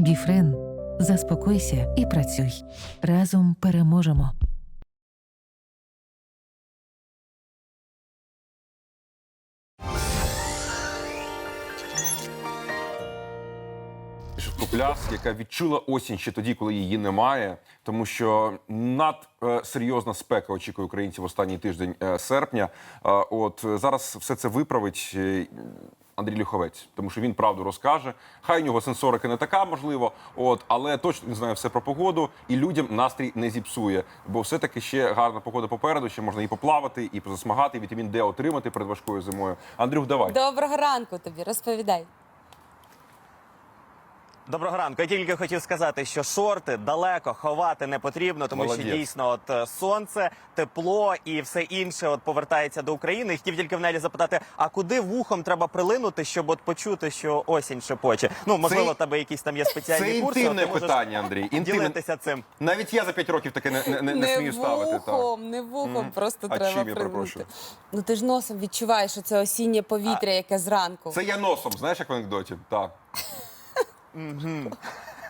Біфрен, заспокойся і працюй. Разом переможемо. Швидкопляс, яка відчула осінь ще тоді, коли її немає, тому що над е, серйозна спека очікує українців останній тиждень е, серпня. Е, от зараз все це виправить. Андрій Люховець, тому що він правду розкаже. Хай у нього сенсорика не така, можливо, от але точно він знає все про погоду і людям настрій не зіпсує. Бо все-таки ще гарна погода попереду, ще можна і поплавати, і позасмагати, і вітамін Д отримати перед важкою зимою. Андрюх, давай. Доброго ранку тобі, розповідай. Доброго ранку. Я тільки хотів сказати, що шорти далеко ховати не потрібно, тому Молодець. що дійсно от е, сонце, тепло і все інше от повертається до України. І хотів тільки в Нелі запитати, а куди вухом треба прилинути, щоб от почути, що осінь шепоче? Ну можливо, Це- тебе якісь там є спеціальні Це курси. інтимне от ти можеш питання, Андрій. Інтимне. Ділитися цим. Навіть я за 5 років таке не, не, не, не смію ставити. Так. вухом, не вухом, Мгм. просто А треба чим я прилити. перепрошую? Ну ти ж носом відчуваєш, що це осіннє повітря, яке зранку. Це я носом, знаєш, як в анекдоті? Так. 嗯哼。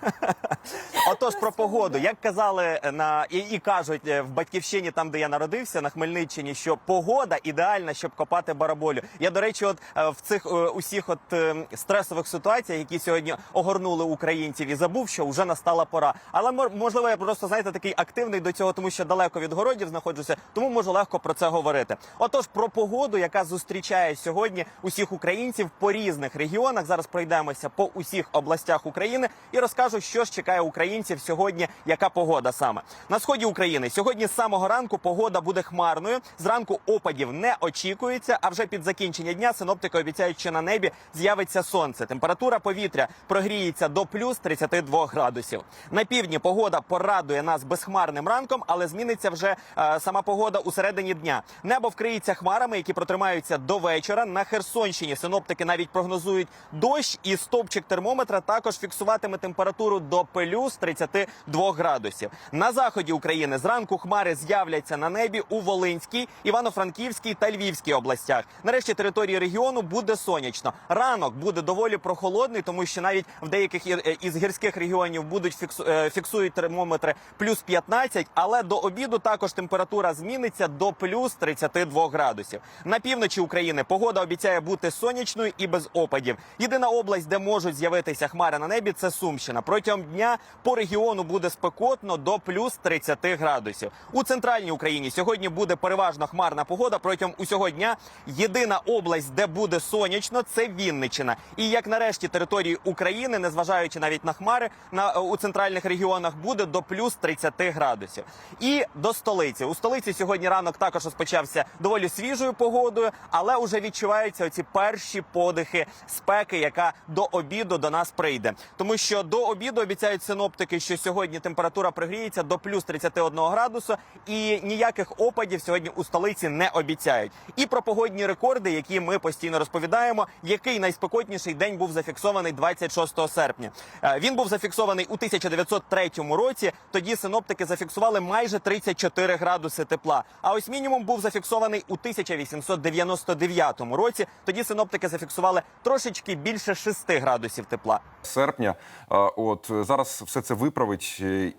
Отож, про погоду. Як казали на і, і кажуть е, в батьківщині, там де я народився, на Хмельниччині, що погода ідеальна, щоб копати бараболю. Я до речі, от е, в цих е, усіх от е, стресових ситуаціях, які сьогодні огорнули українців, і забув, що вже настала пора. Але можливо, я просто знаєте такий активний до цього, тому що далеко від городів знаходжуся, тому можу легко про це говорити. Отож, про погоду, яка зустрічає сьогодні усіх українців по різних регіонах. Зараз пройдемося по усіх областях України і розкажу, що ж чекає українців сьогодні. Яка погода саме на сході України? Сьогодні з самого ранку погода буде хмарною. Зранку опадів не очікується. А вже під закінчення дня синоптики обіцяють, що на небі з'явиться сонце. Температура повітря прогріється до плюс 32 градусів. На півдні погода порадує нас безхмарним ранком, але зміниться вже е, сама погода у середині дня. Небо вкриється хмарами, які протримаються до вечора. На Херсонщині синоптики навіть прогнозують дощ, і стовпчик термометра також фіксуватиме температуру до плюс 32 градусів. На заході України зранку хмари з'являться на небі у Волинській, Івано-Франківській та Львівській областях. Нарешті території регіону буде сонячно. Ранок буде доволі прохолодний, тому що навіть в деяких е, із гірських регіонів будуть е, фіксують термометри плюс 15, але до обіду також температура зміниться до плюс 32 градусів. На півночі України погода обіцяє бути сонячною і без опадів. Єдина область, де можуть з'явитися хмари на небі, це Сумщина. Протягом дня по регіону буде спекотно до плюс 30 градусів. У центральній Україні сьогодні буде переважно хмарна погода. Протягом усього дня єдина область, де буде сонячно, це Вінниччина. І як нарешті території України, незважаючи навіть на хмари, на е, у центральних регіонах буде до плюс 30 градусів. І до столиці. У столиці сьогодні ранок також розпочався доволі свіжою погодою, але вже відчуваються оці перші подихи спеки, яка до обіду до нас прийде. Тому що до обіду обіцяють синоптики, що сьогодні температура пригріється до плюс 31 градусу, і ніяких опадів сьогодні у столиці не обіцяють. І про погодні рекорди, які ми постійно розповідаємо, який найспекотніший день був зафіксований 26 серпня. Е, Він був зафіксований у 1903 році. Тоді синоптики зафіксували майже 34 градуси тепла. А ось мінімум був зафіксований у 1899 році. Тоді синоптики зафіксували трошечки більше 6 градусів тепла. Серпня. А, От е, зараз все це виправить. е,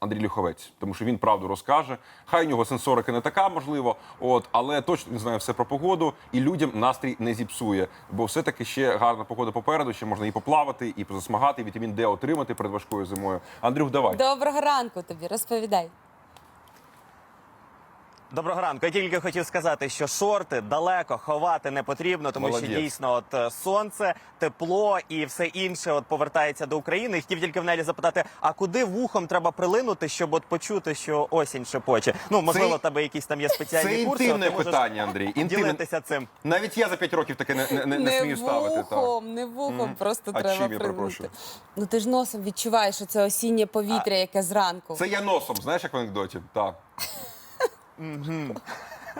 Андрій Люховець, тому що він правду розкаже. Хай у нього сенсорика не така, можливо, от але точно він знає все про погоду і людям настрій не зіпсує. Бо все-таки ще гарна погода попереду, ще можна і поплавати, і позасмагати, і вітамін Д отримати перед важкою зимою. Андрюх, давай. Доброго ранку тобі, розповідай. Доброго ранку. Я тільки хотів сказати, що шорти далеко ховати не потрібно, тому Молодець. що дійсно от е, сонце, тепло і все інше от повертається до України. І хотів тільки в Нелі запитати, а куди вухом треба прилинути, щоб от почути, що осінь шепоче? Ну можливо, Це- в тебе якісь там є спеціальні Це курси. інтимне от ти можеш питання, Андрій. Інтимне. Ділитися цим. Навіть я за 5 років таке не, не, не, не смію ставити. Так. вухом, не вухом, Мгм. просто А треба чим я прилити. перепрошую? Ну ти ж носом відчуваєш, що це осіннє повітря, яке зранку. Це я носом, знаєш, як в анекдоті? Так. 嗯哼。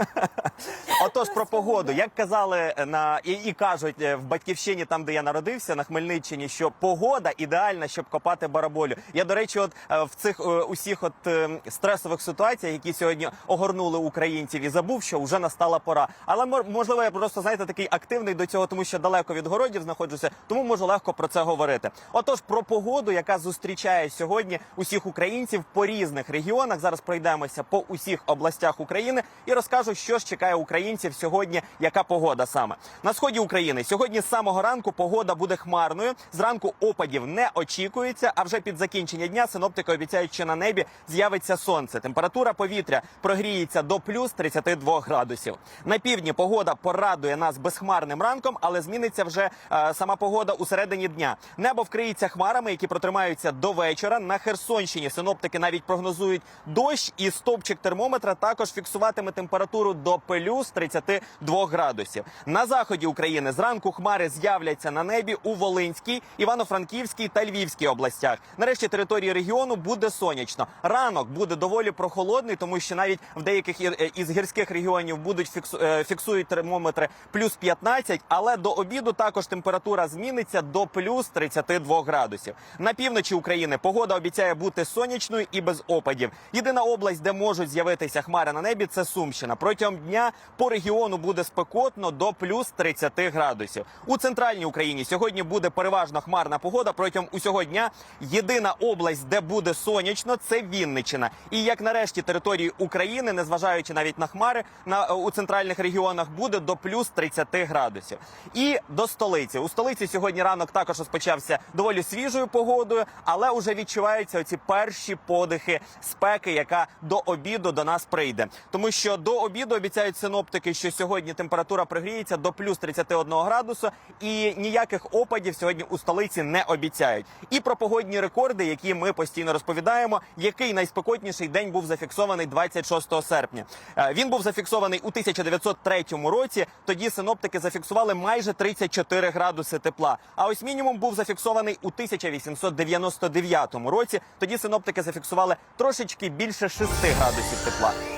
Отож, про погоду. Як казали на і, і кажуть е, в батьківщині, там де я народився, на Хмельниччині, що погода ідеальна, щоб копати бараболю. Я до речі, от е, в цих е, усіх от е, стресових ситуаціях, які сьогодні огорнули українців, і забув, що вже настала пора. Але можливо, я просто знаєте такий активний до цього, тому що далеко від городів знаходжуся, тому можу легко про це говорити. Отож, про погоду, яка зустрічає сьогодні усіх українців по різних регіонах. Зараз пройдемося по усіх областях України і розкажу, що ж чекає українців сьогодні. Яка погода саме на сході України? Сьогодні з самого ранку погода буде хмарною. Зранку опадів не очікується. А вже під закінчення дня синоптики обіцяють, що на небі з'явиться сонце. Температура повітря прогріється до плюс 32 градусів. На півдні погода порадує нас безхмарним ранком, але зміниться вже е, сама погода у середині дня. Небо вкриється хмарами, які протримаються до вечора. На Херсонщині синоптики навіть прогнозують дощ, і стовпчик термометра також фіксуватиме температуру до плюс 32 градусів. На заході України зранку хмари з'являться на небі у Волинській, Івано-Франківській та Львівській областях. Нарешті території регіону буде сонячно. Ранок буде доволі прохолодний, тому що навіть в деяких е, із гірських регіонів будуть фіксу- е, фіксують термометри плюс 15, але до обіду також температура зміниться до плюс 32 градусів. На півночі України погода обіцяє бути сонячною і без опадів. Єдина область, де можуть з'явитися хмари на небі, це Сумщина. Протягом дня по регіону буде спекотно до плюс 30 градусів. У центральній Україні сьогодні буде переважно хмарна погода. Протягом усього дня єдина область, де буде сонячно, це Вінниччина. І як нарешті території України, незважаючи навіть на хмари на е, у центральних регіонах, буде до плюс 30 градусів. І до столиці. У столиці сьогодні ранок також розпочався доволі свіжою погодою, але вже відчуваються оці перші подихи спеки, яка до обіду до нас прийде. Тому що до обіду обіцяють синоптики, що сьогодні температура пригріється до плюс 31 градусу, і ніяких опадів сьогодні у столиці не обіцяють. І про погодні рекорди, які ми постійно розповідаємо, який найспекотніший день був зафіксований 26 серпня. Е, Він був зафіксований у 1903 році. Тоді синоптики зафіксували майже 34 градуси тепла. А ось мінімум був зафіксований у 1899 році. Тоді синоптики зафіксували трошечки більше 6 градусів тепла.